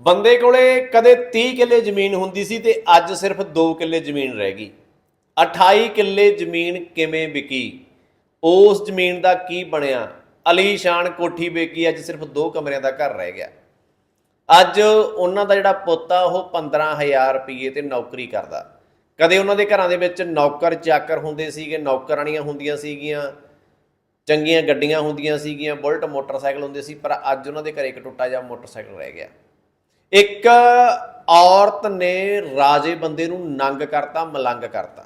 ਬੰਦੇ ਕੋਲੇ ਕਦੇ 30 ਕਿੱਲੇ ਜ਼ਮੀਨ ਹੁੰਦੀ ਸੀ ਤੇ ਅੱਜ ਸਿਰਫ 2 ਕਿੱਲੇ ਜ਼ਮੀਨ ਰਹਿ ਗਈ। 28 ਕਿੱਲੇ ਜ਼ਮੀਨ ਕਿਵੇਂ ਵਿਕੀ? ਉਸ ਜ਼ਮੀਨ ਦਾ ਕੀ ਬਣਿਆ? ਅਲੀਸ਼ਾਨ ਕੋਠੀ ਵੇਚੀ ਅੱਜ ਸਿਰਫ 2 ਕਮਰਿਆਂ ਦਾ ਘਰ ਰਹਿ ਗਿਆ। ਅੱਜ ਉਹਨਾਂ ਦਾ ਜਿਹੜਾ ਪੁੱਤ ਆ, ਉਹ 15000 ਰੁਪਏ ਤੇ ਨੌਕਰੀ ਕਰਦਾ। ਕਦੇ ਉਹਨਾਂ ਦੇ ਘਰਾਂ ਦੇ ਵਿੱਚ ਨੌਕਰ ਚਾਕਰ ਹੁੰਦੇ ਸੀਗੇ ਨੌਕਰਾਣੀਆਂ ਹੁੰਦੀਆਂ ਸੀਗੀਆਂ, ਚੰਗੀਆਂ ਗੱਡੀਆਂ ਹੁੰਦੀਆਂ ਸੀਗੀਆਂ, ਬੁਲਟ ਮੋਟਰਸਾਈਕਲ ਹੁੰਦੇ ਸੀ, ਪਰ ਅੱਜ ਉਹਨਾਂ ਦੇ ਘਰੇ ਇੱਕ ਟੁੱਟਾ ਜਿਹਾ ਮੋਟਰਸਾਈਕਲ ਰਹਿ ਗਿਆ। ਇੱਕ ਔਰਤ ਨੇ ਰਾਜੇ ਬੰਦੇ ਨੂੰ ਨੰਗ ਕਰਤਾ, ਮਲੰਗ ਕਰਤਾ।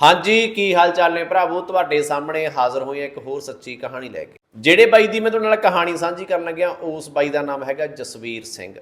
ਹਾਂਜੀ, ਕੀ ਹਾਲ ਚਾਲ ਨੇ ਭਰਾਵੋ? ਤੁਹਾਡੇ ਸਾਹਮਣੇ ਹਾਜ਼ਰ ਹੋਏ ਇੱਕ ਹੋਰ ਸੱਚੀ ਕਹਾਣੀ ਲੈ ਕੇ। ਜਿਹੜੇ ਬਾਈ ਦੀ ਮੈਂ ਤੁਹਾਡੇ ਨਾਲ ਕਹਾਣੀ ਸਾਂਝੀ ਕਰਨ ਲੱਗਿਆ, ਉਸ ਬਾਈ ਦਾ ਨਾਮ ਹੈਗਾ ਜਸਵੀਰ ਸਿੰਘ।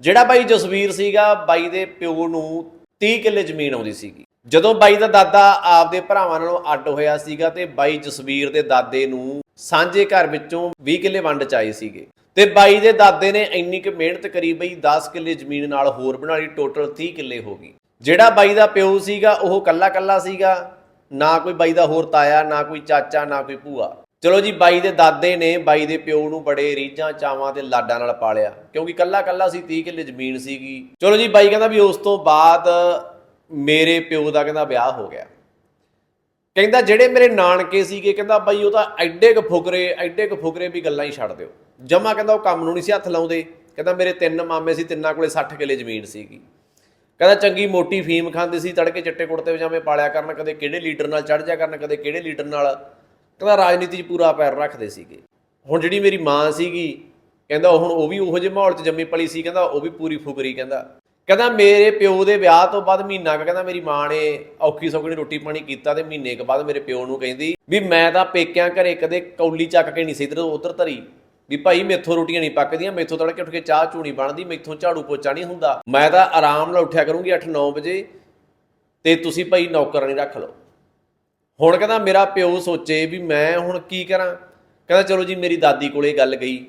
ਜਿਹੜਾ ਬਾਈ ਜਸਵੀਰ ਸੀਗਾ, ਬਾਈ ਦੇ ਪਿਓ ਨੂੰ 30 ਕਿੱਲੇ ਜ਼ਮੀਨ ਆਉਂਦੀ ਸੀਗੀ। ਜਦੋਂ ਬਾਈ ਦਾ ਦਾਦਾ ਆਪਦੇ ਭਰਾਵਾਂ ਨਾਲੋਂ ਅੱਡ ਹੋਇਆ ਸੀਗਾ ਤੇ ਬਾਈ ਜਸਵੀਰ ਦੇ ਦਾਦੇ ਨੂੰ ਸਾਂਝੇ ਘਰ ਵਿੱਚੋਂ 20 ਕਿੱਲੇ ਵੰਡ ਚ ਆਏ ਸੀਗੇ। ਤੇ ਬਾਈ ਦੇ ਦਾਦੇ ਨੇ ਇੰਨੀ ਕੁ ਮਿਹਨਤ ਕਰੀ ਬਈ 10 ਕਿੱਲੇ ਜ਼ਮੀਨ ਨਾਲ ਹੋਰ ਬਣਾ ਲਈ ਟੋਟਲ 30 ਕਿੱਲੇ ਹੋ ਗਈ। ਜਿਹੜਾ ਬਾਈ ਦਾ ਪਿਓ ਸੀਗਾ, ਉਹ ਕੱਲਾ ਕੱਲਾ ਸੀਗਾ। ਨਾ ਕੋਈ ਬਾਈ ਦਾ ਹੋਰ ਤਾਇਆ, ਨਾ ਕੋਈ ਚਾਚਾ, ਨਾ ਕੋਈ ਭੂਆ। ਚਲੋ ਜੀ, ਬਾਈ ਦੇ ਦਾਦੇ ਨੇ ਬਾਈ ਦੇ ਪਿਓ ਨੂੰ ਬੜੇ ਰੀਝਾਂ, ਚਾਵਾਂ ਤੇ ਲਾਡਾਂ ਨਾਲ ਪਾਲਿਆ। ਕਿਉਂਕਿ ਕੱਲਾ ਕੱਲਾ ਸੀ 30 ਕਿੱਲੇ ਜ਼ਮੀਨ ਸੀਗੀ। ਚਲੋ ਜੀ, ਬਾਈ ਕਹਿੰਦਾ ਵੀ ਉਸ ਤੋਂ ਬਾਅਦ ਮੇਰੇ ਪਿਓ ਦਾ ਕਹਿੰਦਾ ਵਿਆਹ ਹੋ ਗਿਆ। ਕਹਿੰਦਾ ਜਿਹੜੇ ਮੇਰੇ ਨਾਨਕੇ ਸੀਗੇ, ਕਹਿੰਦਾ ਬਾਈ ਉਹ ਤਾਂ ਐਡੇ ਕੁ ਫੁਕਰੇ, ਐਡੇ ਕੁ ਫੁਕਰੇ ਵੀ ਗੱਲਾਂ ਹੀ ਛੱਡ ਦਿਓ। ਜਮਾ ਕਹਿੰਦਾ ਉਹ ਕੰਮ ਨੂੰ ਨਹੀਂ ਸੀ ਹੱਥ ਲਾਉਂਦੇ। ਕਹਿੰਦਾ ਮੇਰੇ ਤਿੰਨ ਮਾਮੇ ਸੀ, ਤਿੰਨਾਂ ਕੋਲੇ 60 ਕਿੱਲੇ ਜ਼ਮੀਨ ਸੀਗੀ। ਕਹਿੰਦਾ ਚੰਗੀ ਮੋਟੀ ਫੀਮ ਖਾਂਦੇ ਸੀ, ਤੜਕੇ ਚਿੱਟੇ ਕੁੜਤੇ ਪਜਾਮੇ ਪਾਲਿਆ ਕਰਨ, ਕਦੇ ਕਿਹੜੇ ਲੀਡਰ ਨਾਲ ਚੜ ਜਾ ਕਰਨ, ਕਦੇ ਕਿਹੜੇ ਲੀਡਰ ਨਾਲ। ਕਹਿੰਦਾ ਰਾਜਨੀਤੀ 'ਚ ਪੂਰਾ ਪੈਰ ਰੱਖਦੇ ਸੀਗੇ। ਹੁਣ ਜਿਹੜੀ ਮੇਰੀ ਮਾਂ ਸੀਗੀ, ਕਹਿੰਦਾ ਹੁਣ ਉਹ ਵੀ ਉਹੋ ਜਿਹੇ ਮਾਹੌਲ 'ਚ ਜੰਮੀ ਪਲੀ ਸੀ, ਕਹਿੰਦਾ ਉਹ ਵੀ ਪੂਰੀ ਫੁਕਰੀ, ਕਹਿੰਦਾ। ਕਹਿੰਦਾ ਮੇਰੇ ਪਿਓ ਦੇ ਵਿਆਹ ਤੋਂ ਬਾਅਦ ਮਹੀਨਾ ਕੁ ਕਹਿੰਦਾ ਮੇਰੀ ਮਾਂ ਨੇ ਔਖੀ ਸੌਖੀ ਰੋਟੀ ਪਾਣੀ ਕੀਤਾ ਤੇ ਮਹੀਨੇ ਕੁ ਬਾਅਦ ਮੇਰੇ ਪਿਓ ਨੂੰ ਕਹਿੰਦੀ ਵੀ ਮੈਂ ਤਾਂ ਪੇਕਿਆਂ ਘਰੇ ਕਦੇ ਕੌਲੀ ਚੱਕ ਕੇ ਨਹੀਂ ਸੀ ਇਧਰ ਉਧਰ ਧਰੀ। ਵੀ ਭਾਈ ਮੇਥੋਂ ਰੋਟੀਆਂ ਨਹੀਂ ਪੱਕਦੀਆਂ, ਮੇਥੋਂ ਤੜਕੇ ਉੱਠ ਕੇ ਚਾਹ ਚੂਣੀ ਬਣਦੀ, ਮੇਥੋਂ ਝਾੜੂ ਪੋਚਾ ਨਹੀਂ ਹੁੰਦਾ। ਮੈਂ ਤਾਂ ਆਰਾਮ ਨਾਲ ਉੱਠਿਆ ਕਰੂੰਗੀ 8-9 ਵਜੇ ਤੇ ਤੁਸੀਂ ਭਾਈ ਨੌਕਰ ਨਹੀਂ ਰੱਖ ਲਓ। ਹੁਣ ਕਹਿੰਦਾ ਮੇਰਾ ਪਿਓ ਸੋਚੇ ਵੀ ਮੈਂ ਹੁਣ ਕੀ ਕਰਾਂ? ਕਹਿੰਦਾ ਚਲੋ ਜੀ, ਮੇਰੀ ਦਾਦੀ ਕੋਲੇ ਗੱਲ ਗਈ।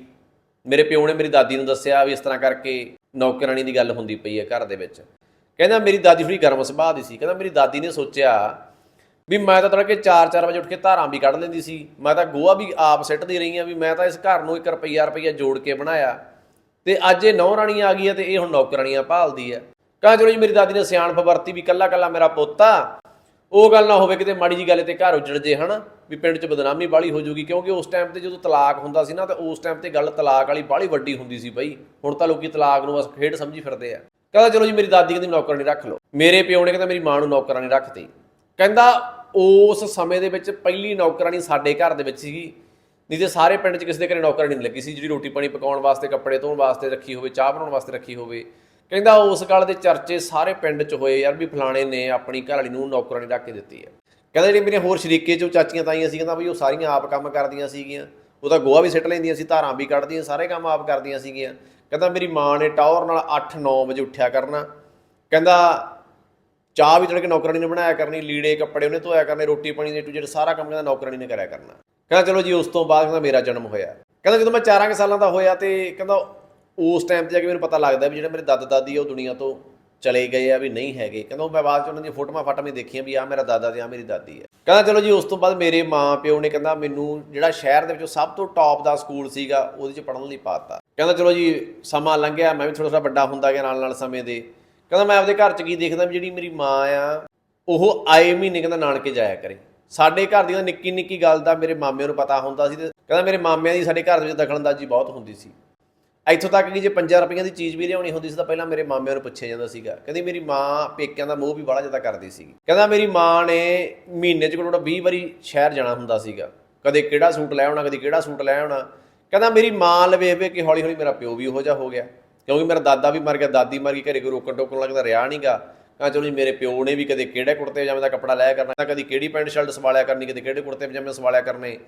ਮੇਰੇ ਪਿਓ ਨੇ ਮੇਰੀ ਦਾਦੀ ਨੂੰ ਦੱਸਿਆ ਵੀ ਇਸ ਤਰ੍ਹਾਂ ਕਰਕੇ ਨੌਕਰਾਨੀ ਦੀ ਗੱਲ ਹੁੰਦੀ ਪਈ ਹੈ ਘਰ ਦੇ ਵਿੱਚ। ਕਹਿੰਦਾ ਮੇਰੀ ਦਾਦੀ ਥੋੜੀ ਗਰਮ ਸੁਭਾਅ ਦੀ ਸੀ। ਕਹਿੰਦਾ ਮੇਰੀ ਦਾਦੀ ਨੇ ਸੋਚਿਆ ਵੀ ਮੈਂ ਤਾਂ ਤੜਕੇ 4-4 ਵਜੇ ਉੱਠ ਕੇ ਧਾਰਾਂ ਵੀ ਕੱਢ ਲੈਂਦੀ ਸੀ। ਮੈਂ ਤਾਂ ਗੋਹਾ ਵੀ ਆਪ ਸਿੱਟਦੀ ਰਹੀ ਆ ਵੀ ਮੈਂ ਤਾਂ ਇਸ ਘਰ ਨੂੰ 1 ਰੁਪਈਆ ਰੁਪਈਆ ਜੋੜ ਕੇ ਬਣਾਇਆ। ਤੇ ਅੱਜ ਇਹ ਨੌ ਰਾਣੀ ਆ ਗਈ ਆ ਤੇ ਇਹ ਹੁਣ ਨੌਕਰਾਣੀਆਂ ਭਾਲਦੀ ਹੈ। ਕਹਿੰਦਾ ਚਲੋ ਜੀ, ਮੇਰੀ ਦਾਦੀ ਨੇ ਸਿਆਣਪ ਵਰਤੀ ਵੀ ਕੱਲਾ ਕੱਲਾ ਮੇਰਾ ਪੋਤਾ। ਉਹ ਗੱਲ ਨਾ ਹੋਵੇ ਕਿਤੇ ਮਾੜੀ ਜੀ ਗੱਲ ਤੇ ਘਰ ਉਜੜ ਜੇ, ਹਨਾ? ਵੀ ਪਿੰਡ 'ਚ ਬਦਨਾਮੀ ਬਾਲੀ ਹੋ ਜਾਊਗੀ ਕਿਉਂਕਿ ਉਸ ਟਾਈਮ ਤੇ ਜਦੋਂ ਤਲਾਕ ਹੁੰਦਾ ਸੀ ਨਾ, ਤਾਂ ਉਸ ਟਾਈਮ ਤੇ ਗੱਲ ਤਲਾਕ ਵਾਲੀ ਬਾਲੀ ਵੱਡੀ ਹੁੰਦੀ ਸੀ ਬਈ। ਹੁਣ ਤਾਂ ਲੋਕੀ ਤਲਾਕ ਨੂੰ ਬਸ ਖੇਡ ਸਮਝੀ ਫਿਰਦੇ ਆ। ਕਹਿੰਦਾ, ਚਲੋ ਜੀ, ਮੇਰੀ ਦਾਦੀ ਕਹਿੰਦੀ ਨੌਕਰਾਨੀ ਰੱਖ ਲਓ। ਮੇਰੇ ਪਿਓ ਨੇ ਕਹਿੰਦਾ, ਮੇਰੀ ਮਾਂ ਨੂੰ ਨੌਕਰਾਨੀ ਰੱਖਤੀ। ਕਹਿੰਦਾ, ਉਸ ਸਮੇਂ ਦੇ ਵਿੱਚ ਪਹਿਲੀ ਨੌਕਰਾਨੀ ਸਾਡੇ ਘਰ ਦੇ ਵਿੱਚ ਸੀਗੀ। ਨਹੀਂ ਤੇ ਸਾਰੇ ਪਿੰਡ 'ਚ ਕਿਸੇ ਦੇ ਘਰੇ ਨੌਕਰਾਨੀ ਨਹੀਂ ਲੱਗੀ ਸੀ, ਜਿਹੜੀ ਰੋਟੀ ਪਾਣੀ ਪਕਾਉਣ ਵਾਸਤੇ, ਕੱਪੜੇ ਧੋਣ ਵਾਸਤੇ ਰੱਖੀ ਹੋਵੇ, ਚਾਹ ਬਣਾਉਣ ਵਾਸਤੇ ਰੱਖੀ ਹੋਵੇ। ਕਹਿੰਦਾ ਉਸ ਗੱਲ ਦੇ ਚਰਚੇ ਸਾਰੇ ਪਿੰਡ 'ਚ ਹੋਏ ਯਾਰ ਵੀ ਫਲਾਣੇ ਨੇ ਆਪਣੀ ਘਰ ਵਾਲੀ ਨੂੰ ਨੌਕਰਾਨੀ ਰੱਖ ਕੇ ਦਿੱਤੀ ਹੈ। ਕਹਿੰਦਾ ਜਿਹੜੀ ਮੇਰੀਆਂ ਹੋਰ ਸ਼ਰੀਕੇ 'ਚੋਂ ਚਾਚੀਆਂ ਤਾਈਆਂ ਸੀ ਕਹਿੰਦਾ ਵੀ ਉਹ ਸਾਰੀਆਂ ਆਪ ਕੰਮ ਕਰਦੀਆਂ ਸੀਗੀਆਂ। ਉਹ ਤਾਂ ਗੋਹਾ ਵੀ ਸਿੱਟ ਲੈਂਦੀਆਂ ਸੀ, ਧਾਰਾਂ ਵੀ ਕੱਢਦੀਆਂ, ਸਾਰੇ ਕੰਮ ਆਪ ਕਰਦੀਆਂ ਸੀਗੀਆਂ। ਕਹਿੰਦਾ ਮੇਰੀ ਮਾਂ ਨੇ ਟਾਵਰ ਨਾਲ 8-9 ਵਜੇ ਉੱਠਿਆ ਕਰਨਾ। ਕਹਿੰਦਾ ਚਾਹ ਵੀ ਤੜਕੇ ਨੌਕਰਾਨੀ ਨੇ ਬਣਾਇਆ ਕਰਨੀ, ਲੀੜੇ, ਕੱਪੜੇ ਉਹਨੇ ਧੋਇਆ ਕਰਨੇ, ਰੋਟੀ ਪਾਣੀ ਦੇ ਟੂ ਜਿਹੜਾ ਸਾਰਾ ਕੰਮ ਕਹਿੰਦਾ ਨੌਕਰਾਨੀ ਨੇ ਕਰਿਆ ਕਰਨਾ। ਕਹਿੰਦਾ ਚਲੋ ਜੀ ਉਸ ਤੋਂ ਬਾਅਦ ਕਹਿੰਦਾ ਮੇਰਾ ਜਨਮ ਹੋਇਆ। ਕਹਿੰਦਾ ਜਦੋਂ ਮੈਂ 4 ਸਾਲਾਂ ਦਾ ਹੋਇਆ ਤੇ ਕਹਿੰਦਾ ਉਸ ਟਾਈਮ ਤੇ ਜਾ ਕੇ ਮੈਨੂੰ ਪਤਾ ਲੱਗਦਾ ਵੀ ਜਿਹੜੇ ਮੇਰੇ ਦਾਦਾ ਦਾਦੀ ਆ, ਉਹ ਦੁਨੀਆ ਤੋਂ ਚਲੇ ਗਏ ਆ ਵੀ ਨਹੀਂ ਹੈਗੇ। ਕਹਿੰਦਾ, ਉਹ ਮੈਂ ਬਾਅਦ ਚ ਉਹਨਾਂ ਦੀਆਂ ਫੋਟੋਆਂ ਫਾਟਾਂ ਵੀ ਦੇਖੀਆਂ ਵੀ ਆ ਮੇਰਾ ਦਾਦਾ ਤੇ ਆ ਮੇਰੀ ਦਾਦੀ ਹੈ ਕਹਿੰਦਾ, ਚਲੋ ਜੀ, ਉਸ ਤੋਂ ਬਾਅਦ ਮੇਰੇ ਮਾਂ ਪਿਓ ਨੇ ਕਹਿੰਦਾ, ਮੈਨੂੰ ਜਿਹੜਾ ਸ਼ਹਿਰ ਦੇ ਵਿੱਚੋਂ ਸਭ ਤੋਂ ਟੌਪ ਦਾ ਸਕੂਲ ਸੀਗਾ, ਉਹਦੇ ਚ ਪੜ੍ਹਨ ਲਈ ਪਾਤਾ ਕਹਿੰਦਾ, ਚਲੋ ਜੀ, ਸਮਾਂ ਲੰਘਿਆ, ਮੈਂ ਵੀ ਥੋੜਾ ਥੋੜਾ ਵੱਡਾ ਹੁੰਦਾ ਗਿਆ ਨਾਲ ਨਾਲ ਸਮੇਂ ਦੇ। ਕਹਿੰਦਾ, ਮੈਂ ਆਪਦੇ ਘਰ ਚ ਕੀ ਦੇਖਦਾ ਵੀ ਜਿਹੜੀ ਮੇਰੀ ਮਾਂ ਆ, ਉਹ ਆਏ ਮਹੀਨੇ ਕਹਿੰਦਾ, ਨਾਨਕੇ ਜਾਇਆ ਕਰੇ। ਸਾਡੇ ਘਰ ਦੀਆਂ ਨਿੱਕੀ ਨਿੱਕੀ ਗੱਲ ਦਾ ਮੇਰੇ ਮਾਮਿਆਂ ਨੂੰ ਪਤਾ ਹੁੰਦਾ ਸੀ ਤੇ ਕਹਿੰਦਾ, ਮੇਰੇ ਮਾਮਿਆਂ ਦੀ ਸਾਡੇ ਘਰ ਵਿੱਚ ਦਖਲਅੰਦਾਜ਼ੀ ਬਹੁਤ ਹੁੰਦੀ ਸੀ। ਇੱਥੋਂ ਤੱਕ ਕਿ ਜੇ 5 ਰੁਪਈਆਂ ਦੀ ਚੀਜ਼ ਵੀ ਲਿਆਉਣੀ ਹੁੰਦੀ ਸੀ ਤਾਂ ਪਹਿਲਾਂ ਮੇਰੇ ਮਾਮਿਆਂ ਨੂੰ ਪੁੱਛਿਆ ਜਾਂਦਾ ਸੀਗਾ। ਕਹਿੰਦੀ ਮੇਰੀ ਮਾਂ ਪੇਕਿਆਂ ਦਾ ਮੋਹ ਵੀ ਬੜਾ ਜ਼ਿਆਦਾ ਕਰਦੀ ਸੀਗੀ। ਕਹਿੰਦਾ ਮੇਰੀ ਮਾਂ ਨੇ ਮਹੀਨੇ 'ਚ ਘੱਟੋ 20 ਵਾਰੀ ਸ਼ਹਿਰ ਜਾਣਾ ਹੁੰਦਾ ਸੀਗਾ। ਕਦੇ ਕਿਹੜਾ ਸੂਟ ਲੈ ਆਉਣਾ, ਕਦੇ ਕਿਹੜਾ ਸੂਟ ਲੈ ਆਉਣਾ। ਕਹਿੰਦਾ ਮੇਰੀ ਮਾਂ ਲਵੇ ਵੇ ਕਿ ਹੌਲੀ ਹੌਲੀ ਮੇਰਾ ਪਿਓ ਵੀ ਉਹੋ ਜਿਹਾ ਹੋ ਗਿਆ। ਕਿਉਂਕਿ ਮੇਰਾ ਦਾਦਾ ਵੀ ਮਰ ਗਿਆ, ਦਾਦੀ ਮਰ ਗਈ, ਘਰੇ ਕੋਈ ਰੋਕਣ ਟੋਕਣ ਲੱਗਦਾ ਰਿਹਾ ਨਹੀਂਗਾ ਕਹਿੰਦਾ ਚਲੋ ਜੀ, ਮੇਰੇ ਪਿਓ ਨੇ ਵੀ ਕਦੇ ਕਿਹੜੇ ਕੁੜਤੇ ਪਜਾਮੇ ਦਾ ਕੱਪੜਾ ਲਿਆ ਕਰਨਾ, ਕਦੀ ਕਿਹੜੀ ਪੈਂਟ ਸ਼ਰਟ ਸਵਾਲਿਆ ਕਰਨੀ, ਕਦੇ ਕਿਹੜੇ ਕੁੜਤੇ ਪਜਾਮੇ ਸਵਾਲਿਆ ਕਰਨੇ।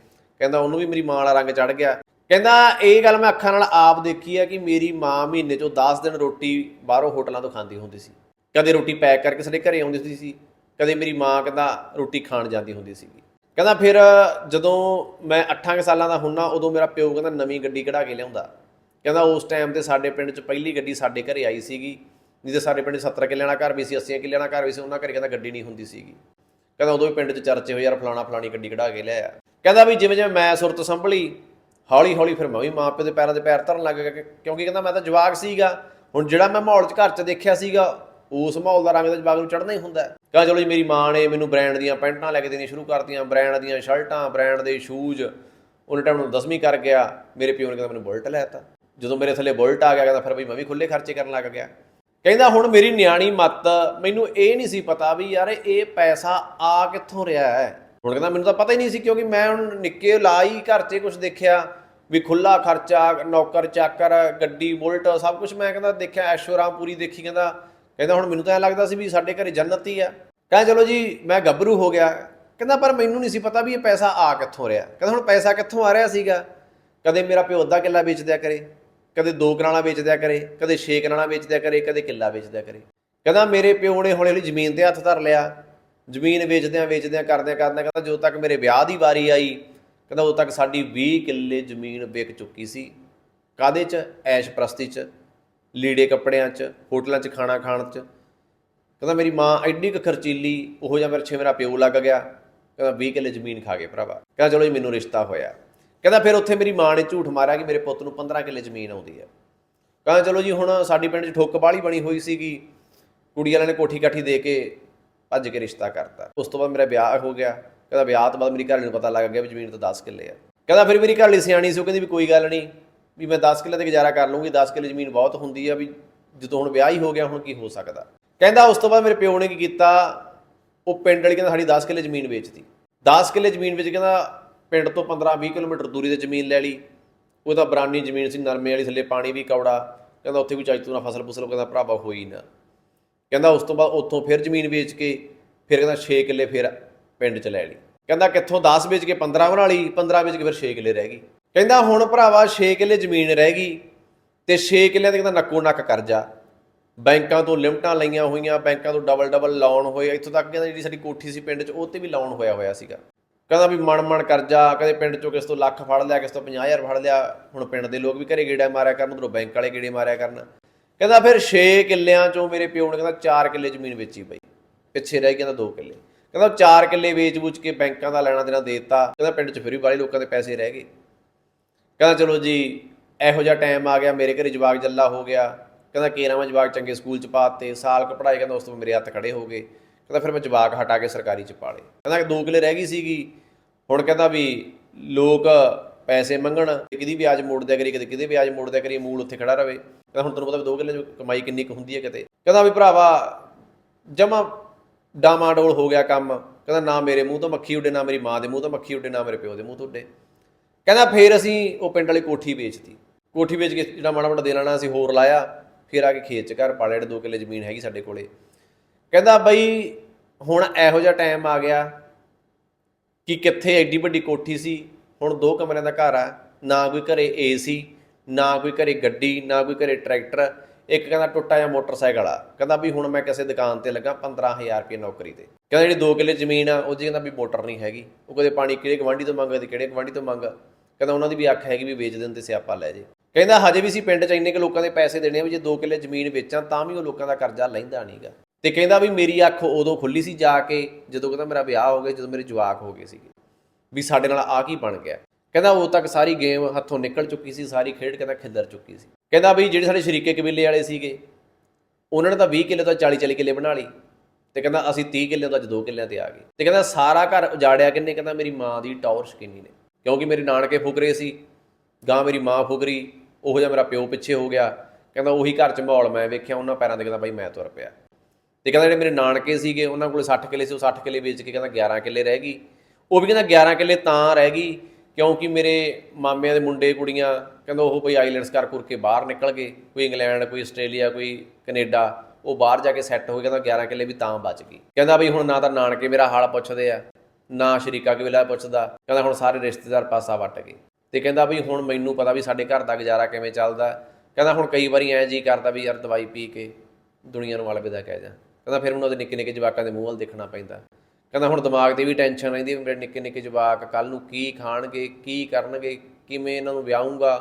ਕਹਿੰਦਾ ਉਹਨੂੰ ਵੀ ਮੇਰੀ ਮਾਂ ਵਾਲਾ ਰੰਗ ਚੜ ਗਿਆ। ਕਹਿੰਦਾ ਇਹ ਗੱਲ ਮੈਂ ਅੱਖਾਂ ਨਾਲ ਆਪ ਦੇਖੀ ਹੈ ਕਿ ਮੇਰੀ ਮਾਂ ਮਹੀਨੇ ਚੋਂ 10 ਦਿਨ ਰੋਟੀ ਬਾਹਰੋਂ ਹੋਟਲਾਂ ਤੋਂ ਖਾਂਦੀ ਹੁੰਦੀ ਸੀ। ਕਦੇ ਰੋਟੀ ਪੈਕ ਕਰਕੇ ਸਾਡੇ ਘਰੇ ਆਉਂਦੀ ਹੁੰਦੀ ਸੀ, ਕਦੇ ਮੇਰੀ ਮਾਂ ਕਹਿੰਦਾ ਰੋਟੀ ਖਾਣ ਜਾਂਦੀ ਹੁੰਦੀ ਸੀਗੀ। ਕਹਿੰਦਾ ਫਿਰ ਜਦੋਂ ਮੈਂ 8 ਸਾਲਾਂ ਦਾ ਹੁੰਨਾ, ਉਦੋਂ ਮੇਰਾ ਪਿਓ ਕਹਿੰਦਾ ਨਵੀਂ ਗੱਡੀ ਕਢਾ ਕੇ ਲਿਆਉਂਦਾ। ਕਹਿੰਦਾ ਉਸ ਟਾਈਮ ਤੇ ਸਾਡੇ ਪਿੰਡ 'ਚ ਪਹਿਲੀ ਗੱਡੀ ਸਾਡੇ ਘਰੇ ਆਈ ਸੀਗੀ, ਨਹੀਂ ਸਾਡੇ ਪਿੰਡ 'ਚ 70 ਕਿੱਲਿਆਂ ਦਾ ਘਰ ਵੀ ਸੀ 80 ਕਿੱਲਿਆਂ ਦਾ ਘਰ ਵੀ ਸੀ, ਉਹਨਾਂ ਘਰੇ ਕਹਿੰਦਾ ਗੱਡੀ ਨਹੀਂ ਹੁੰਦੀ ਸੀਗੀ। ਕਹਿੰਦਾ ਉਦੋਂ ਵੀ ਪਿੰਡ 'ਚ ਚਰਚੇ ਹੋਏ, ਯਾਰ ਫਲਾਣਾ ਫਲਾਣੀ ਗੱਡੀ ਕਢਾ ਕੇ ਲਿਆਇਆ। ਕਹਿੰਦਾ ਵੀ ਜਿਵੇਂ ਜਿਵੇਂ ਮੈਂ ਸੁਰਤ ਸੰਭਲੀ ਹੌਲੀ ਹੌਲੀ ਫਿਰ ਮੈਂ ਵੀ ਮਾਂ ਪਿਓ ਦੇ ਪੈਰਾਂ ਦੇ ਪੈਰ ਧਰਨ ਲੱਗ ਗਿਆ ਕਿ- ਕਿਉਂਕਿ ਕਹਿੰਦਾ ਮੈਂ ਤਾਂ ਜਵਾਕ ਸੀਗਾ, ਹੁਣ ਜਿਹੜਾ ਮੈਂ ਮਾਹੌਲ 'ਚ ਘਰ 'ਚ ਦੇਖਿਆ ਸੀਗਾ, ਉਸ ਮਾਹੌਲ ਦਾ ਰੰਗ ਤਾਂ ਜਵਾਕ ਨੂੰ ਚੜ੍ਹਨਾ ਹੀ ਹੁੰਦਾ ਹੈ। ਕਹਾਂ ਚਲੋ ਜੀ, ਮੇਰੀ ਮਾਂ ਨੇ ਮੈਨੂੰ ਬ੍ਰਾਂਡ ਦੀਆਂ ਪੈਂਟਾਂ ਲੈ ਕੇ ਦੇਣੀਆਂ ਸ਼ੁਰੂ ਕਰਤੀਆਂ ਬ੍ਰਾਂਡ ਦੀਆਂ ਸ਼ਰਟਾਂ ਬ੍ਰਾਂਡ ਦੇ ਸ਼ੂਜ਼ ਉਹਨੇ ਟਾਈਮ ਨੂੰ 10ਵੀਂ ਕਰ ਗਿਆ, ਮੇਰੇ ਪਿਓ ਨੇ ਕਹਿੰਦਾ ਮੈਨੂੰ ਬੁਲਟ ਲੈ ਲੈਤਾ ਜਦੋਂ ਮੇਰੇ ਥੱਲੇ ਬੁਲਟ ਆ ਗਿਆ, ਕਹਿੰਦਾ ਫਿਰ ਬਈ ਮੈਂ ਵੀ ਖੁੱਲੇ ਖਰਚੇ ਕਰਨ ਲੱਗ ਗਿਆ। ਕਹਿੰਦਾ ਹੁਣ ਮੇਰੀ ਨਿਆਣੀ ਮੱਤ, ਮੈਨੂੰ ਇਹ ਨਹੀਂ ਸੀ ਪਤਾ ਵੀ ਯਾਰ ਇਹ ਪੈਸਾ ਆ ਕਿੱਥੋਂ ਰਿਹਾ ਹੈ। ਹੁਣ ਕਹਿੰਦਾ ਮੈਨੂੰ ਤਾਂ ਪਤਾ ਹੀ ਨਹੀਂ ਸੀ ਕਿਉਂਕਿ ਮੈਂ ਹੁਣ ਨਿੱਕੇ ਲਾਈ ਘਰ 'ਚ ਕੁਝ ਦੇਖਿਆ ਵੀ ਖੁੱਲਾ ਖਰਚਾ, ਨੌਕਰ, ਚਾਕਰ, ਗੱਡੀ, ਬੁਲਟ, ਸਭ ਕੁਝ ਮੈਂ ਕਹਿੰਦਾ ਦੇਖਿਆ, ਐਸ਼ੋਰਾਮ ਪੂਰੀ ਦੇਖੀ ਕਹਿੰਦਾ। ਕਹਿੰਦਾ ਹੁਣ ਮੈਨੂੰ ਤਾਂ ਐ ਲੱਗਦਾ ਸੀ ਵੀ ਸਾਡੇ ਘਰੇ ਜੰਨਤ ਹੀ ਆ। ਕਹਿੰਦਾ ਚਲੋ ਜੀ, ਮੈਂ ਗੱਭਰੂ ਹੋ ਗਿਆ। ਕਹਿੰਦਾ ਪਰ ਮੈਨੂੰ ਨਹੀਂ ਸੀ ਪਤਾ ਵੀ ਇਹ ਪੈਸਾ ਆ ਕਿੱਥੋਂ ਰਿਹਾ। ਕਹਿੰਦਾ ਹੁਣ ਪੈਸਾ ਕਿੱਥੋਂ ਆ ਰਿਹਾ ਸੀਗਾ? ਕਦੇ ਮੇਰਾ ਪਿਓ ਅੱਧਾ ਕਿੱਲਾ ਵੇਚ ਦਿਆ ਕਰੇ, ਕਦੇ ਦੋ ਕਰਾਣਾ ਵੇਚ ਦਿਆ ਕਰੇ, ਕਦੇ ਛੇ ਕਨਾਲਾਂ ਵੇਚ ਦਿਆ ਕਰੇ, ਕਦੇ ਕਿੱਲਾ ਵੇਚ ਦਿਆ ਕਰੇ। ਕਹਿੰਦਾ ਮੇਰੇ ਪਿਓ ਨੇ ਹੌਲੀ ਹੌਲੀ ਜ਼ਮੀਨ ਤੇ ਹੱਥ ਧਰ ਲਿਆ। ਜ਼ਮੀਨ ਵੇਚਦਿਆਂ ਵੇਚਦਿਆਂ ਕਰਦਿਆਂ ਕਰਦਿਆਂ ਕਹਿੰਦਾ ਜਦੋਂ ਤੱਕ ਮੇਰੇ ਵਿਆਹ ਦੀ ਵਾਰੀ ਆਈ, ਕਹਿੰਦਾ ਉਦੋਂ ਤੱਕ ਸਾਡੀ 20 ਕਿੱਲੇ ਜ਼ਮੀਨ ਵਿਕ ਚੁੱਕੀ ਸੀ। ਕਾਦੇ ਚ? ਐਸ਼ ਪ੍ਰਸਤੀ ਚ, ਲੀੜੇ ਕੱਪੜਿਆਂ ਚ, ਹੋਟਲਾਂ ਚ, ਖਾਣਾ ਖਾਣ ਚ। ਕਹਿੰਦਾ ਮੇਰੀ ਮਾਂ ਐਡੀ ਕੁ ਖਰਚੀਲੀ, ਉਹ ਜਿਹਾ ਮੇਰੇ ਛੇ ਮੇਰਾ ਪਿਓ ਲੱਗ ਗਿਆ। ਕਹਿੰਦਾ 20 ਕਿੱਲੇ ਜ਼ਮੀਨ ਖਾ ਗਏ ਭਰਾਵਾ। ਕਹਿੰਦਾ ਚਲੋ ਜੀ, ਮੈਨੂੰ ਰਿਸ਼ਤਾ ਹੋਇਆ। ਕਹਿੰਦਾ ਫਿਰ ਉੱਥੇ ਮੇਰੀ ਮਾਂ ਨੇ ਝੂਠ ਮਾਰਿਆ ਕਿ ਮੇਰੇ ਪੁੱਤ ਨੂੰ 15 ਕਿੱਲੇ ਜ਼ਮੀਨ ਆਉਂਦੀ ਹੈ ਕਹਿੰਦਾ ਚਲੋ ਜੀ, ਹੁਣ ਸਾਡੀ ਪਿੰਡ 'ਚ ਠੁੱਕ ਬਾਲੀ ਬਣੀ ਹੋਈ ਸੀਗੀ। ਕੁੜੀ ਵਾਲਿਆਂ ਨੇ ਕੋਠੀ ਕਾਠੀ ਦੇ ਕੇ ਭੱਜ ਕੇ ਰਿਸ਼ਤਾ ਕਰਤਾ। ਉਸ ਤੋਂ ਬਾਅਦ ਮੇਰਾ ਵਿਆਹ ਹੋ ਗਿਆ। ਕਹਿੰਦਾ ਵਿਆਹ ਤੋਂ ਬਾਅਦ ਮੇਰੀ ਘਰ ਨੂੰ ਪਤਾ ਲੱਗ ਗਿਆ ਵੀ ਜ਼ਮੀਨ ਤਾਂ 10 ਕਿੱਲੇ ਆ। ਕਹਿੰਦਾ ਫਿਰ ਮੇਰੀ ਘਰ ਲਈ ਸਿਆਣੀ ਸੀ, ਉਹ ਕਹਿੰਦੀ ਵੀ ਕੋਈ ਗੱਲ ਨਹੀਂ, ਵੀ ਮੈਂ 10 ਕਿੱਲੇ ਤੇ ਗੁਜ਼ਾਰਾ ਕਰ ਲੂੰਗੀ 10 ਕਿੱਲੇ ਜ਼ਮੀਨ ਬਹੁਤ ਹੁੰਦੀ ਆ ਵੀ ਜਦੋਂ ਹੁਣ ਵਿਆਹ ਹੀ ਹੋ ਗਿਆ, ਹੁਣ ਕੀ ਹੋ ਸਕਦਾ। ਕਹਿੰਦਾ ਉਸ ਤੋਂ ਬਾਅਦ ਮੇਰੇ ਪਿਓ ਨੇ ਕੀ ਕੀਤਾ, ਉਹ ਪਿੰਡ ਵਾਲੀ ਕਹਿੰਦਾ ਸਾਡੀ 10 ਕਿੱਲੇ ਜ਼ਮੀਨ ਵੇਚਤੀ। 10 ਕਿੱਲੇ ਜ਼ਮੀਨ ਵਿੱਚ ਕਹਿੰਦਾ ਪਿੰਡ ਤੋਂ 15-20 ਕਿਲੋਮੀਟਰ ਦੂਰੀ ਤੇ ਜ਼ਮੀਨ ਲੈ ਲਈ। ਉਹ ਤਾਂ ਬਰਾਨੀ ਜ਼ਮੀਨ ਸੀ, ਨਰਮੇ ਵਾਲੀ ਥੱਲੇ ਪਾਣੀ ਵੀ ਕੌੜਾ। ਕਹਿੰਦਾ ਉੱਥੇ ਵੀ ਚਾਈਤੂ ਨਾਲ ਫਸਲ ਫੁਸਲ ਕਹਿੰਦਾ ਭਰਾਵਾ ਹੋਈ ਨਾ। ਕਹਿੰਦਾ ਉਸ ਤੋਂ ਬਾਅਦ ਉੱਥੋਂ ਫਿਰ ਜ਼ਮੀਨ ਵੇਚ ਕੇ ਫਿਰ ਕਹਿੰਦਾ 6 ਕਿੱਲੇ ਫਿਰ ਪਿੰਡ 'ਚ ਲੈ ਲਈ। ਕਹਿੰਦਾ ਕਿੱਥੋਂ 10 ਵੇਚ ਕੇ 15 ਬਣਾ ਲਈ 15 ਵੇਚ ਕੇ ਫਿਰ 6 ਕਿੱਲੇ ਰਹਿ ਗਈ। ਕਹਿੰਦਾ ਹੁਣ ਭਰਾਵਾ 6 ਕਿੱਲੇ ਜ਼ਮੀਨ ਰਹਿ ਗਈ ਤੇ 6 ਕਿੱਲਿਆਂ ਦੇ ਕਹਿੰਦਾ ਨੱਕੋ ਨੱਕ ਕਰਜ਼ਾ। ਬੈਂਕਾਂ ਤੋਂ ਲਿਮਟਾਂ ਲਈਆਂ ਹੋਈਆਂ, ਬੈਂਕਾਂ ਤੋਂ ਡਬਲ ਡਬਲ ਲੋਨ ਹੋਏ, ਇੱਥੋਂ ਤੱਕ ਕਹਿੰਦਾ ਜਿਹੜੀ ਸਾਡੀ ਕੋਠੀ ਸੀ ਪਿੰਡ 'ਚ ਉਹ ਤੇ ਵੀ ਲੋਨ ਹੋਇਆ ਹੋਇਆ ਸੀਗਾ। ਕਹਿੰਦਾ ਵੀ ਮਣ ਮਣ ਕਰਜ਼ਾ ਕਦੇ ਪਿੰਡ 'ਚੋਂ ਕਿਸ ਤੋਂ ਲੱਖ ਫੜ ਲਿਆ, ਕਿਸ ਤੋਂ 50000 ਫੜ ਲਿਆ, ਹੁਣ ਪਿੰਡ ਦੇ ਲੋਕ ਵੀ ਘਰੇ ਗੇੜਾ ਮਾਰਿਆ ਕਰਨ, ਉਧਰੋਂ ਬੈਂਕ ਵਾਲੇ ਗੇੜੇ ਮਾਰਿਆ ਕਰਨ। ਕਹਿੰਦਾ ਫਿਰ 6 ਕਿੱਲਿਆਂ 'ਚੋਂ ਮੇਰੇ ਪਿਓ ਨੇ ਕਹਿੰਦਾ 4 ਕਿੱਲੇ ਜ਼ਮੀਨ ਵੇਚੀ ਪਈ ਪਿੱਛੇ ਰਹਿ ਕਹਿੰਦਾ 2 ਕਿੱਲੇ। ਕਹਿੰਦਾ 4 ਕਿੱਲੇ ਵੇਚ ਬੂਚ ਕੇ ਬੈਂਕਾਂ ਦਾ ਲੈਣਾ ਦੇਣਾ ਦੇਤਾ। ਕਹਿੰਦਾ ਪਿੰਡ 'ਚ ਫਿਰ ਵੀ ਬਾਹਲੇ ਲੋਕਾਂ ਦੇ ਪੈਸੇ ਰਹਿ ਗਏ। ਕਹਿੰਦਾ ਚਲੋ ਜੀ, ਇਹੋ ਜਿਹਾ ਟਾਈਮ ਆ ਗਿਆ, ਮੇਰੇ ਘਰੇ ਜਵਾਕ ਜੱਲਾ ਹੋ ਗਿਆ। ਕਹਿੰਦਾ ਕੇਰਾਂ ਮੈਂ ਜਵਾਕ ਚੰਗੇ ਸਕੂਲ 'ਚ ਪਾਤੇ, ਸਾਲ ਕ ਪੜ੍ਹਾਈ ਕਹਿੰਦਾ ਉਸ ਤੋਂ ਮੇਰੇ ਹੱਥ ਖੜੇ ਹੋ ਗਏ। ਕਹਿੰਦਾ ਫਿਰ ਮੈਂ ਜਵਾਕ ਹਟਾ ਕੇ ਸਰਕਾਰੀ 'ਚ ਪਾ ਲਏ। ਕਹਿੰਦਾ ਦੋ ਕਿੱਲੇ ਰਹਿ ਗਈ ਸੀਗੀ। ਹੁਣ ਕਹਿੰਦਾ ਵੀ ਲੋਕ ਪੈਸੇ ਮੰਗਣ ਕਿਹਦੀ ਵਿਆਜ ਮੋੜ ਦਿਆ ਕਰੀ ਕਿਤੇ ਕਿਹਦੇ ਵਿਆਜ ਮੋੜ ਦਿਆ ਕਰੀ ਮੂਲ ਉੱਥੇ ਖੜਾ ਰਵੇ। ਕਹਿੰਦਾ ਹੁਣ ਤੈਨੂੰ ਪਤਾ ਵੀ ਦੋ ਕਿਲੇ ਕਮਾਈ ਕਿੰਨੀ ਕੁ ਹੁੰਦੀ ਹੈ ਕਿਤੇ। ਕਹਿੰਦਾ ਵੀ ਭਰਾਵਾ, ਜਮਾ ਡਾਮਾਡੋਲ ਹੋ ਗਿਆ ਕੰਮ। ਕਹਿੰਦਾ ਨਾ ਮੇਰੇ ਮੂੰਹ ਤੋਂ ਮੱਖੀ ਉੱਡੇ, ਨਾ ਮੇਰੀ ਮਾਂ ਦੇ ਮੂੰਹ ਤੋਂ ਮੱਖੀ ਉੱਡੇ, ਨਾ ਮੇਰੇ ਪਿਓ ਦੇ ਮੂੰਹ ਤੋਂ ਉੱਡੇ। ਕਹਿੰਦਾ ਫੇਰ ਅਸੀਂ ਉਹ ਪਿੰਡ ਵਾਲੀ ਕੋਠੀ ਵੇਚਤੀ। ਕੋਠੀ ਵੇਚ ਕੇ ਜਿਹੜਾ ਮਾੜਾ ਮੋਟਾ ਦੇ ਲੈਣਾ ਅਸੀਂ ਹੋਰ ਲਾਇਆ। ਫਿਰ ਆ ਕੇ ਖੇਤ 'ਚ ਘਰ ਪਾ ਲਿਆ, ਜਿਹੜੇ 2 ਕਿੱਲੇ ਜ਼ਮੀਨ ਹੈਗੀ ਸਾਡੇ ਕੋਲੇ। ਕਹਿੰਦਾ ਬਈ, ਹੁਣ ਇਹੋ ਜਿਹਾ ਟਾਈਮ ਆ ਗਿਆ ਕਿ ਕਿੱਥੇ ਐਡੀ ਵੱਡੀ ਕੋਠੀ ਸੀ ਹੁਣ ਦੋ ਕਮਰਿਆਂ ਦਾ ਘਰ ਆ, ਨਾ ਕੋਈ ਘਰੇ ਏਸੀ ਨਾ ਕੋਈ ਘਰੇ ਗੱਡੀ, ਨਾ ਕੋਈ ਘਰੇ ਟਰੈਕਟਰ, ਇੱਕ ਕਹਿੰਦਾ ਟੁੱਟਾ ਜਾਂ ਮੋਟਰਸਾਈਕਲ ਆ। ਕਹਿੰਦਾ ਵੀ ਹੁਣ ਮੈਂ ਕਿਸੇ ਦੁਕਾਨ ਤੇ ਲੱਗਾ 15000 ਰੁਪਏ ਨੌਕਰੀ ਤੇ। ਕਹਿੰਦਾ ਜਿਹੜੀ 2 ਕਿੱਲੇ ਜ਼ਮੀਨ ਆ, ਉਹ 'ਚ ਕਹਿੰਦਾ ਵੀ ਮੋਟਰ ਨਹੀਂ ਹੈਗੀ। ਉਹ ਕਦੇ ਪਾਣੀ ਕਿਹੜੇ ਗਵਾਂਢੀ ਤੋਂ ਮੰਗਦੇ ਤੇ ਕਿਹੜੇ ਗਵਾਂਢੀ ਤੋਂ ਮੰਗ। ਕਹਿੰਦਾ ਉਹਨਾਂ ਦੀ ਵੀ ਅੱਖ ਹੈਗੀ ਵੀ ਵੇਚ ਦੇਣ ਤੇ ਸਿਆਪਾ ਲੈ ਜੇ। ਕਹਿੰਦਾ ਹਜੇ ਵੀ ਸੀ ਪਿੰਡ 'ਚ ਇੰਨੇ ਕੁ ਲੋਕਾਂ ਦੇ ਪੈਸੇ ਦੇਣੇ ਆ ਵੀ ਜੇ 2 ਕਿੱਲੇ ਜ਼ਮੀਨ ਵੇਚਾਂ ਤਾਂ ਵੀ ਉਹ ਲੋਕਾਂ ਦਾ ਕਰਜ਼ਾ ਲੈਂਦਾ ਨਹੀਂਗਾ ਤੇ ਕਹਿੰਦਾ ਵੀ ਮੇਰੀ ਅੱਖ ਉਦੋਂ ਖੁੱਲੀ ਸੀ ਜਾ ਕੇ ਜਦੋਂ ਕਹਿੰਦਾ ਮੇਰਾ ਵਿਆਹ ਹੋ ਗਿਆ, ਜਦੋਂ ਮੇਰੇ ਜਵਾਕ ਹੋ ਗਏ ਸੀਗੇ। ਵੀ ਸਾਡੇ ਨਾਲ ਆ ਕੀ ਬਣ ਗਿਆ। ਕਹਿੰਦਾ ਉਦੋਂ ਤੱਕ ਸਾਰੀ ਗੇਮ ਹੱਥੋਂ ਨਿਕਲ ਚੁੱਕੀ ਸੀ, ਸਾਰੀ ਖੇਡ ਕਹਿੰਦਾ ਖਿੱਲਰ ਚੁੱਕੀ ਸੀ। ਕਹਿੰਦਾ ਵੀ ਜਿਹੜੇ ਸਾਡੇ ਸ਼ਰੀਕੇ ਕਬੀਲੇ ਵਾਲੇ ਸੀਗੇ, ਉਹਨਾਂ ਨੇ ਤਾਂ 20 ਕਿੱਲੇ ਤੋਂ 40 40 ਕਿੱਲੇ ਬਣਾ ਲਈ ਤੇ ਕਹਿੰਦਾ ਅਸੀਂ 30 ਕਿੱਲਿਆਂ ਤੋਂ ਅੱਜ 2 ਕਿੱਲਿਆਂ ਤੇ ਆ ਗਏ। ਤੇ ਕਹਿੰਦਾ ਸਾਰਾ ਘਰ ਉਜਾੜਿਆ ਕਿੰਨੇ? ਕਹਿੰਦਾ ਮੇਰੀ ਮਾਂ ਦੀ ਟੌਰ ਸ਼ਕੀਨੀ ਨੇ। ਕਿਉਂਕਿ ਮੇਰੇ ਨਾਨਕੇ ਫੁਕਰੇ ਸੀ ਗਾਂ ਮੇਰੀ ਮਾਂ ਫੁਕਰੀ ਉਹੋ ਜਿਹਾ ਮੇਰਾ ਪਿਓ ਪਿੱਛੇ ਹੋ ਗਿਆ। ਕਹਿੰਦਾ ਉਹੀ ਘਰ 'ਚ ਮਾਹੌਲ ਮੈਂ ਵੇਖਿਆ, ਉਹਨਾਂ ਪੈਰਾਂ ਤੇ ਕਹਿੰਦਾ ਬਾਈ ਮੈਂ ਤੁਰ ਪਿਆ। ਤੇ ਕਹਿੰਦਾ ਜਿਹੜੇ ਮੇਰੇ ਨਾਨਕੇ ਸੀਗੇ, ਉਹਨਾਂ ਕੋਲ 60 ਕਿੱਲੇ ਸੀ, ਉਹ 60 ਕਿੱਲੇ ਵੇਚ ਕੇ ਕਹਿੰਦਾ 11 ਕਿੱਲੇ ਰਹਿ ਗਈ। ਉਹ ਵੀ ਕਹਿੰਦਾ 11 ਕਿੱਲੇ ਤਾਂ ਰਹਿ ਗਈ, ਕਿਉਂਕਿ ਮੇਰੇ ਮਾਮਿਆਂ ਦੇ ਮੁੰਡੇ, ਕੁੜੀਆਂ, ਕਹਿੰਦਾ ਉਹ ਕੋਈ ਆਈਲੈਂਡਸ ਕਰ ਕੁਰ ਕੇ ਬਾਹਰ ਨਿਕਲ ਗਏ, ਕੋਈ ਇੰਗਲੈਂਡ, ਕੋਈ ਆਸਟ੍ਰੇਲੀਆ, ਕੋਈ ਕੈਨੇਡਾ, ਉਹ ਬਾਹਰ ਜਾ ਕੇ ਸੈੱਟ ਹੋ ਗਏ, ਕਹਿੰਦਾ 11 ਕਿੱਲੇ ਵੀ ਤਾਂ ਬਚ ਗਈ। ਕਹਿੰਦਾ ਵੀ ਹੁਣ ਨਾ ਤਾਂ ਨਾਨਕੇ ਮੇਰਾ ਹਾਲ ਪੁੱਛਦੇ ਆ, ਨਾ ਸ਼ਰੀਕਾ ਕਬੀਲਾ ਪੁੱਛਦਾ, ਕਹਿੰਦਾ ਹੁਣ ਸਾਰੇ ਰਿਸ਼ਤੇਦਾਰ ਪਾਸਾ ਵੱਟ ਗਏ। ਤੇ ਕਹਿੰਦਾ ਵੀ ਹੁਣ ਮੈਨੂੰ ਪਤਾ ਵੀ ਸਾਡੇ ਘਰ ਦਾ ਗੁਜ਼ਾਰਾ ਕਿਵੇਂ ਚੱਲਦਾ, ਕਹਿੰਦਾ ਹੁਣ ਕਈ ਵਾਰੀ ਐ ਜੀ ਕਰਦਾ ਵੀ ਯਾਰ ਦਵਾਈ ਪੀ ਕੇ ਦੁਨੀਆ ਨੂੰ ਅਲਵਿਦਾ ਕਹਿ ਜਾ। ਕਹਿੰਦਾ ਫਿਰ ਮੈਨੂੰ ਉਹਦੇ ਨਿੱਕੇ ਨਿੱਕੇ ਜਵਾਕਾਂ ਦੇ ਮੂੰਹ ਵੱਲ ਦੇਖਣਾ ਪੈਂਦਾ। ਕਹਿੰਦਾ ਹੁਣ ਦਿਮਾਗ ਤੇ ਵੀ ਟੈਨਸ਼ਨ ਰਹਿੰਦੀ ਵੀ ਮੇਰੇ ਨਿੱਕੇ ਨਿੱਕੇ ਜਵਾਕ ਕੱਲ ਨੂੰ ਕੀ ਖਾਣਗੇ, ਕੀ ਕਰਨਗੇ, ਕਿਵੇਂ ਇਹਨਾਂ ਨੂੰ ਵਿਆਹੂੰਗਾ।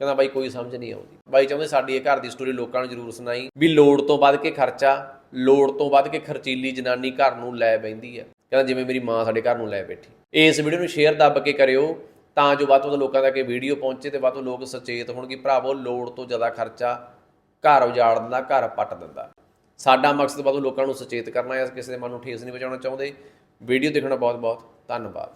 ਕਹਿੰਦਾ ਬਾਈ ਕੋਈ ਸਮਝ ਨਹੀਂ ਆਉਂਦੀ। ਬਾਈ ਚਾਹੁੰਦੇ ਸਾਡੀ ਇਹ ਘਰ ਦੀ ਸਟੋਰੀ ਲੋਕਾਂ ਨੂੰ ਜ਼ਰੂਰ ਸੁਣਾਈ ਵੀ ਲੋੜ ਤੋਂ ਵੱਧ ਕੇ ਖਰਚਾ, ਲੋੜ ਤੋਂ ਵੱਧ ਕੇ ਖਰਚੀਲੀ ਜਨਾਨੀ ਘਰ ਨੂੰ ਲੈ ਬੈਂਦੀ ਹੈ ਕਹਿੰਦਾ ਜਿਵੇਂ ਮੇਰੀ ਮਾਂ ਸਾਡੇ ਘਰ ਨੂੰ ਲੈ ਬੈਠੀ। ਇਸ ਵੀਡੀਓ ਨੂੰ ਸ਼ੇਅਰ ਦੱਬ ਕੇ ਕਰਿਓ ਤਾਂ ਜੋ ਵੱਧ ਤੋਂ ਵੱਧ ਲੋਕਾਂ ਤੱਕ ਇਹ ਵੀਡੀਓ ਪਹੁੰਚੇ ਤੇ ਵੱਧ ਤੋਂ ਲੋਕ ਸੁਚੇਤ ਹੋਣਗੇ। ਭਰਾਵੋ, ਲੋੜ ਤੋਂ ਜ਼ਿਆਦਾ ਖਰਚਾ ਘਰ ਉਜਾੜ ਦਿੰਦਾ ਘਰ ਪੱਟ ਦਿੰਦਾ। ਸਾਡਾ ਮਕਸਦ ਬਾਦੋਂ ਲੋਕਾਂ ਨੂੰ ਸੁਚੇਤ ਕਰਨਾ ਹੈ ਕਿਸੇ ਦੇ ਮਨ ਨੂੰ ਠੇਸ ਨਹੀਂ ਪਹੁੰਚਾਉਣਾ ਚਾਹੁੰਦੇ। ਵੀਡੀਓ ਦੇਖਣਾ ਬਹੁਤ ਬਹੁਤ ਧੰਨਵਾਦ।